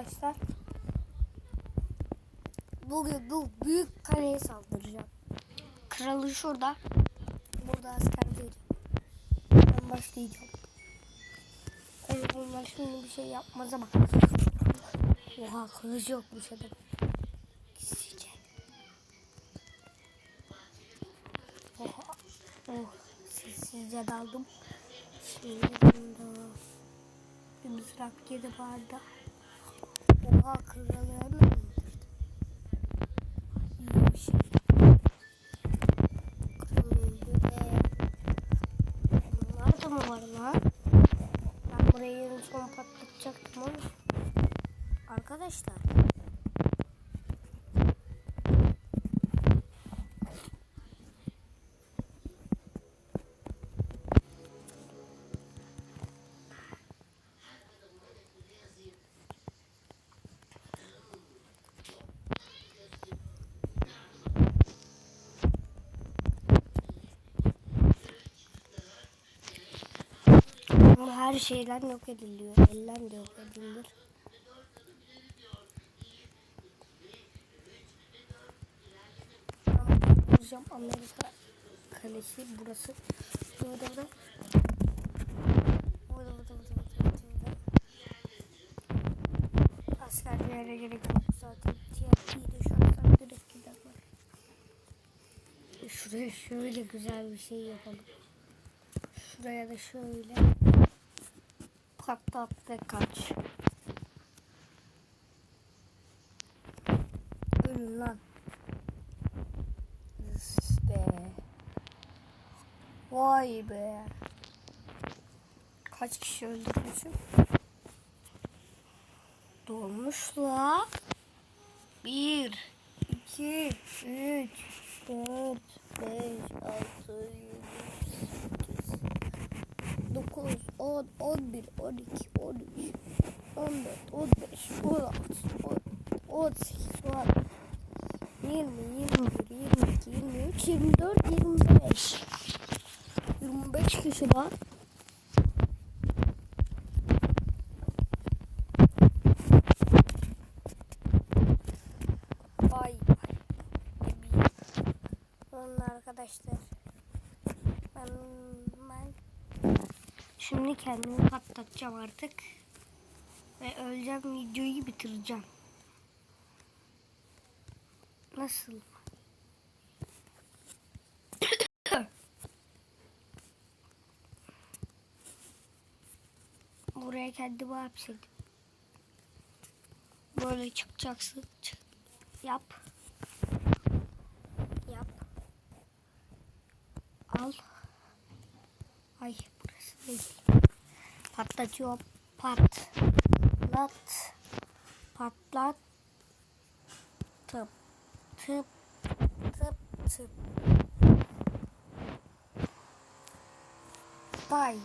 arkadaşlar. Bugün bu büyük kaleye saldıracağım. Kralı şurada. Burada asker değil. Ben başlayacağım. Evet bunlar şimdi bir şey yapmaz ama. Oha kılıcı yokmuş adam. Gizlice. Oha. Oh. Sessizce daldım. Şimdi bunda. Bir mızrak yedi barda. Oha kralı hemen öldürdü. İyi bir. Kral öldü ve bunlar da mı var lan? Ben burayı en son. Arkadaşlar. Ama her şeyden yok ediliyor. Elden de yok edilir. Hocam Amerika kalesi burası. Burada burada. Burada burada burada burada. burada. Askerlere gerek yok zaten. De şu an direkt gider. Şuraya şöyle güzel bir şey yapalım. Şuraya da şöyle patlat ve kaç. Ölün lan. Üf. Vay be. Kaç kişi öldürmüşüm? Dolmuş la. Bir, iki, üç, dört, beş, altı, 10, 11, 12, 13, 14, 15, 16, 18, 20, 21, 22, 23, 24, 25. 25 kişi var. Vay. Onun arkadaşlar. Ben Şimdi kendimi patlatacağım artık. Ve öleceğim videoyu bitireceğim. Nasıl? Buraya kendimi hapsettim. Böyle çıkacaksın. Çık. Yap. Yap. Al. Ay burası değil. Patlatıyor. Patlat. Patlat. Tıp. Tıp. Tıp. Tıp. Bay.